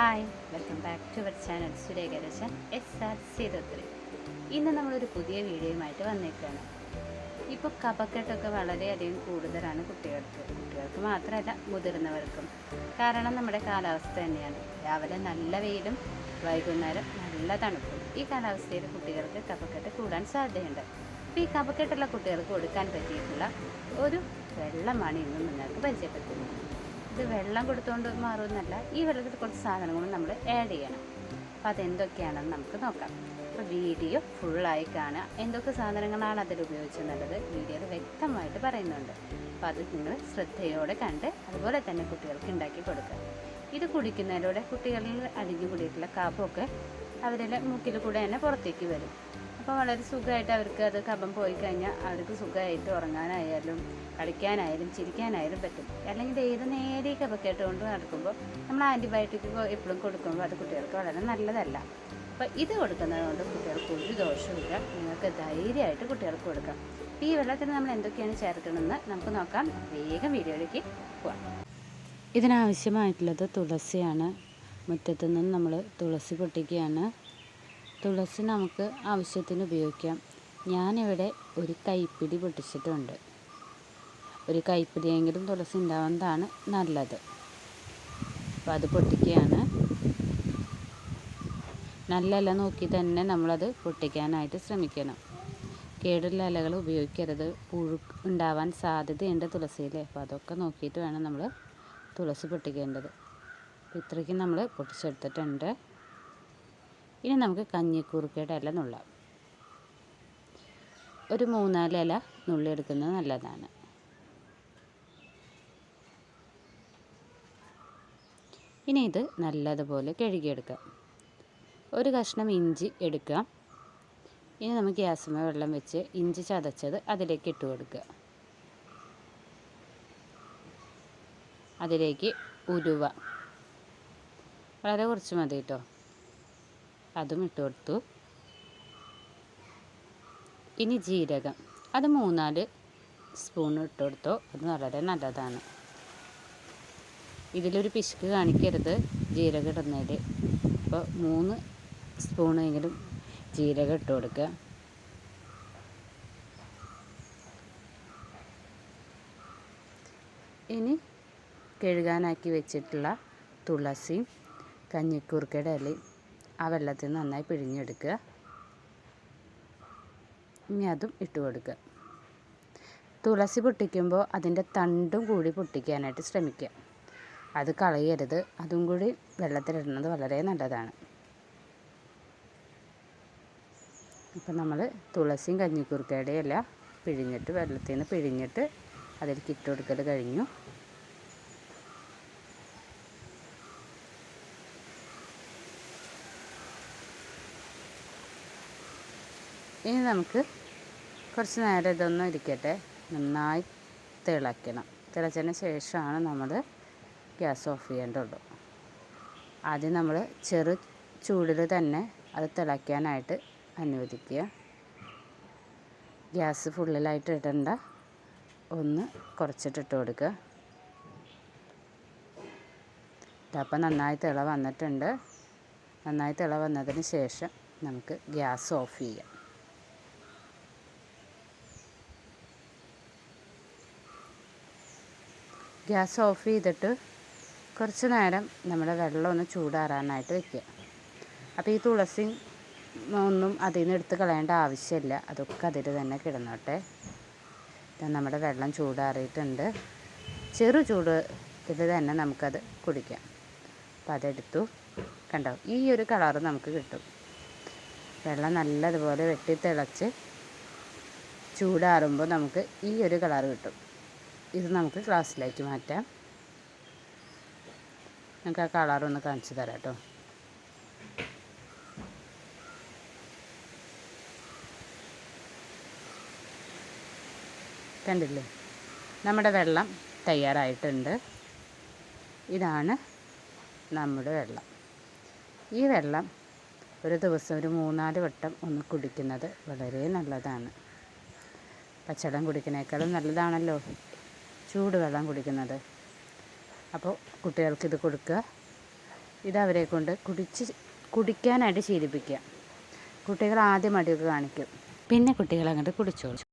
Hi welcome back to our channel സുരേഖരശൻ S R സീതത്രി. Three ഇന്ന് നമ്മളൊരു പുതിയ വീഡിയോയുമായിട്ട് വന്നേക്കാണ്. ഇപ്പോൾ കപക്കെട്ടൊക്കെ വളരെയധികം കൂടുതലാണ് കുട്ടികൾക്ക്. കുട്ടികൾക്ക് മാത്രമല്ല മുതിർന്നവർക്കും. കാരണം നമ്മുടെ കാലാവസ്ഥ തന്നെയാണ്. രാവിലെ നല്ല വെയിലും വൈകുന്നേരം നല്ല തണുപ്പും. ഈ കാലാവസ്ഥയിൽ കുട്ടികൾക്ക് കപക്കെട്ട് കൂടാൻ സാധ്യതയുണ്ട്. അപ്പോൾ ഈ കപക്കെട്ടുള്ള കുട്ടികൾക്ക് കൊടുക്കാൻ പറ്റിയിട്ടുള്ള ഒരു വെള്ളമാണ് ഇന്ന് നിങ്ങൾക്ക് പരിചയപ്പെടുത്തുന്നത്. ഇത് വെള്ളം കൊടുത്തുകൊണ്ട് മാറുമെന്നല്ല ഈ വെള്ളത്തിൽ കുറച്ച് സാധനങ്ങളും നമ്മൾ ആഡ് ചെയ്യണം. അപ്പോൾ അതെന്തൊക്കെയാണെന്ന് നമുക്ക് നോക്കാം. അപ്പോൾ വീഡിയോ ഫുള്ളായി കാണുക. എന്തൊക്കെ സാധനങ്ങളാണ് അതിൽ ഉപയോഗിച്ചെന്നുള്ളത് വീഡിയോയിൽ വ്യക്തമായിട്ട് പറയുന്നുണ്ട്. അപ്പോൾ അത് നിങ്ങൾ ശ്രദ്ധയോടെ കണ്ട് അതുപോലെ തന്നെ കുട്ടികൾക്ക് ഉണ്ടാക്കി കൊടുക്കുക. ഇത് കുടിക്കുന്നതിലൂടെ കുട്ടികളിൽ അടിഞ്ഞു കൂടിയിട്ടുള്ള കാപ്പൊക്കെ അവരുടെ മൂക്കിൽ കൂടെ തന്നെ പുറത്തേക്ക് വരും. അപ്പോൾ വളരെ സുഖമായിട്ട് അവർക്ക് അത് കഫം പോയി കഴിഞ്ഞാൽ അവർക്ക് സുഖമായിട്ട് ഉറങ്ങാനായാലും കളിക്കാനായാലും ചിരിക്കാനായാലും പറ്റും. അല്ലെങ്കിൽ ഏത് നേരെ കഫക്കെട്ട് കൊണ്ട് നടക്കുമ്പോൾ നമ്മൾ ആന്റിബയോട്ടിക് എപ്പോഴും കൊടുക്കുമ്പോൾ അത് കുട്ടികൾക്ക് വളരെ നല്ലതല്ല. അപ്പോൾ ഇത് കൊടുക്കുന്നത് കൊണ്ട് കുട്ടികൾക്ക് ഒരു ദോഷമില്ല നിങ്ങൾക്ക് ധൈര്യമായിട്ട് കുട്ടികൾക്ക് കൊടുക്കാം. ഈ വെള്ളത്തിൽ നമ്മൾ എന്തൊക്കെയാണ് ചേർക്കണമെന്ന് നമുക്ക് നോക്കാം. വേഗം വീഡിയോയിലേക്ക് പോവാം. ഇതിനാവശ്യമായിട്ടുള്ളത് തുളസിയാണ്. മുറ്റത്തു നിന്ന് നമ്മൾ തുളസി പൊട്ടിക്കുകയാണ്. തുളസി നമുക്ക് ആവശ്യത്തിന് ഉപയോഗിക്കാം. ഞാനിവിടെ ഒരു കൈപ്പിടി പൊട്ടിച്ചിട്ടുണ്ട്. ഒരു കൈപ്പിടിയെങ്കിലും തുളസി ഉണ്ടാവുന്നതാണ് നല്ലത്. അപ്പോൾ അത് പൊട്ടിക്കുകയാണ്. നല്ല ഇല നോക്കി തന്നെ നമ്മളത് പൊട്ടിക്കാനായിട്ട് ശ്രമിക്കണം. കേടുള്ള ഇലകൾ ഉപയോഗിക്കരുത്. പുഴു ഉണ്ടാവാൻ സാധ്യതയുണ്ട് തുളസിയിൽ അപ്പോൾ അതൊക്കെ നോക്കിയിട്ട് വേണം നമ്മൾ തുളസി പൊട്ടിക്കേണ്ടത്. ഇത്രയ്ക്കും നമ്മൾ പൊട്ടിച്ചെടുത്തിട്ടുണ്ട്. ഇനി നമുക്ക് കഞ്ഞിക്കൂർക്കയുടെ ഇല നുള്ളാം. ഒരു മൂന്നാൽ ഇല നുള്ളിയെടുക്കുന്നത് നല്ലതാണ്. ഇനി ഇത് നല്ലതുപോലെ കഴുകിയെടുക്കാം. ഒരു കഷ്ണം ഇഞ്ചി എടുക്കാം. ഇനി നമുക്ക് ഗ്യാസുമേ വെള്ളം വെച്ച് ഇഞ്ചി ചതച്ചത് അതിലേക്ക് ഇട്ട് കൊടുക്കുക. അതിലേക്ക് ഉരുവ വളരെ കുറച്ച് മതി കേട്ടോ. അതും ഇട്ട് കൊടുത്തു. ഇനി ജീരകം. അത് മൂന്നാൽ സ്പൂൺ ഇട്ട് കൊടുത്തോ. അത് വളരെ നല്ലതാണ്. ഇതിലൊരു പിശുക്ക് കാണിക്കരുത് ജീരകം ഇടുന്നതിൽ അപ്പോൾ മൂന്ന് സ്പൂണെങ്കിലും ജീരകം ഇട്ട് കൊടുക്കുക. ഇനി കഴുകാനാക്കി വെച്ചിട്ടുള്ള തുളസി കഞ്ഞിക്കൂർക്കയുടെ ഇലയും ആ വെള്ളത്തിൽ നിന്ന് നന്നായി പിഴിഞ്ഞെടുക്കുക. ഇനി അതും ഇട്ട് കൊടുക്കുക. തുളസി പൊട്ടിക്കുമ്പോൾ അതിന്റെ തണ്ടും കൂടി പൊട്ടിക്കാനായിട്ട് ശ്രമിക്കുക. അത് കളയരുത്. അതും കൂടി വെള്ളത്തിലിടുന്നത് വളരെ നല്ലതാണ്. അപ്പം നമ്മൾ തുളസിയും കഞ്ഞിക്കൂർക്കയുടെ ഇല പിഴിഞ്ഞിട്ട് വെള്ളത്തിൽ നിന്ന് പിഴിഞ്ഞിട്ട് അതിലേക്ക് ഇട്ട് കൊടുക്കൽ കഴിഞ്ഞു. ഇനി നമുക്ക് കുറച്ച് നേരം ഇതൊന്നും ഇരിക്കട്ടെ. നന്നായി തിളയ്ക്കണം. തിളച്ചതിന് ശേഷമാണ് നമ്മൾ ഗ്യാസ് ഓഫ് ചെയ്യേണ്ടതുള്ളൂ. ആദ്യം നമ്മൾ ചെറു ചൂടിൽ തന്നെ അത് തിളയ്ക്കാനായിട്ട് അനുവദിക്കുക. ഗ്യാസ് ഫുള്ളിലായിട്ട് ഇടണ്ട. ഒന്ന് കുറച്ചിട്ടിട്ട് കൊടുക്കുക. അപ്പം നന്നായി തിള വന്നിട്ടുണ്ട്. നന്നായി തിള വന്നതിന് ശേഷം നമുക്ക് ഗ്യാസ് ഓഫ് ചെയ്യാം. ഗ്യാസ് ഓഫ് ചെയ്തിട്ട് കുറച്ച് നേരം നമ്മുടെ വെള്ളം ഒന്ന് ചൂടാറാനായിട്ട് വെക്കുക. അപ്പോൾ ഈ തുളസി ഒന്നും അതിൽ നിന്ന് എടുത്ത് കളയേണ്ട ആവശ്യമില്ല. അതൊക്കെ അതിൽ തന്നെ കിടന്നോട്ടെ. നമ്മുടെ വെള്ളം ചൂടാറിയിട്ടുണ്ട്. ചെറു ചൂടിൽ തന്നെ നമുക്കത് കുടിക്കാം. അപ്പോൾ അതെടുത്തു. കണ്ടോ? ഈ ഒരു കളറ് നമുക്ക് കിട്ടും. വെള്ളം നല്ലതുപോലെ വെട്ടി തിളച്ച് ചൂടാറുമ്പോൾ നമുക്ക് ഈ ഒരു കളറ് കിട്ടും. ഇത് നമുക്ക് ഗ്ലാസ്സിലേക്ക് മാറ്റാം. നിങ്ങൾക്ക് ആ കളറൊന്ന് കാണിച്ചു തരാം കേട്ടോ. കണ്ടില്ലേ? നമ്മുടെ വെള്ളം തയ്യാറായിട്ടുണ്ട്. ഇതാണ് നമ്മുടെ വെള്ളം. ഈ വെള്ളം ഒരു ദിവസം ഒരു മൂന്നാൽ വട്ടം ഒന്ന് കുടിക്കുന്നത് വളരെ നല്ലതാണ്. പച്ചടം കുടിക്കുന്നേക്കാളും നല്ലതാണല്ലോ. ചൂടുവെള്ളം കുടിക്കുന്നത്. അപ്പോൾ കുട്ടികൾക്ക് ഇത് കൊടുക്കുക. ഇത് അവരെ കൊണ്ട് കുടിച്ച് കുടിക്കാനായിട്ട് ശീലിപ്പിക്കുക. കുട്ടികൾ ആദ്യം മടിയൊക്കെ കാണിക്കും. പിന്നെ കുട്ടികൾ അങ്ങോട്ട് കുടിച്ചോളും.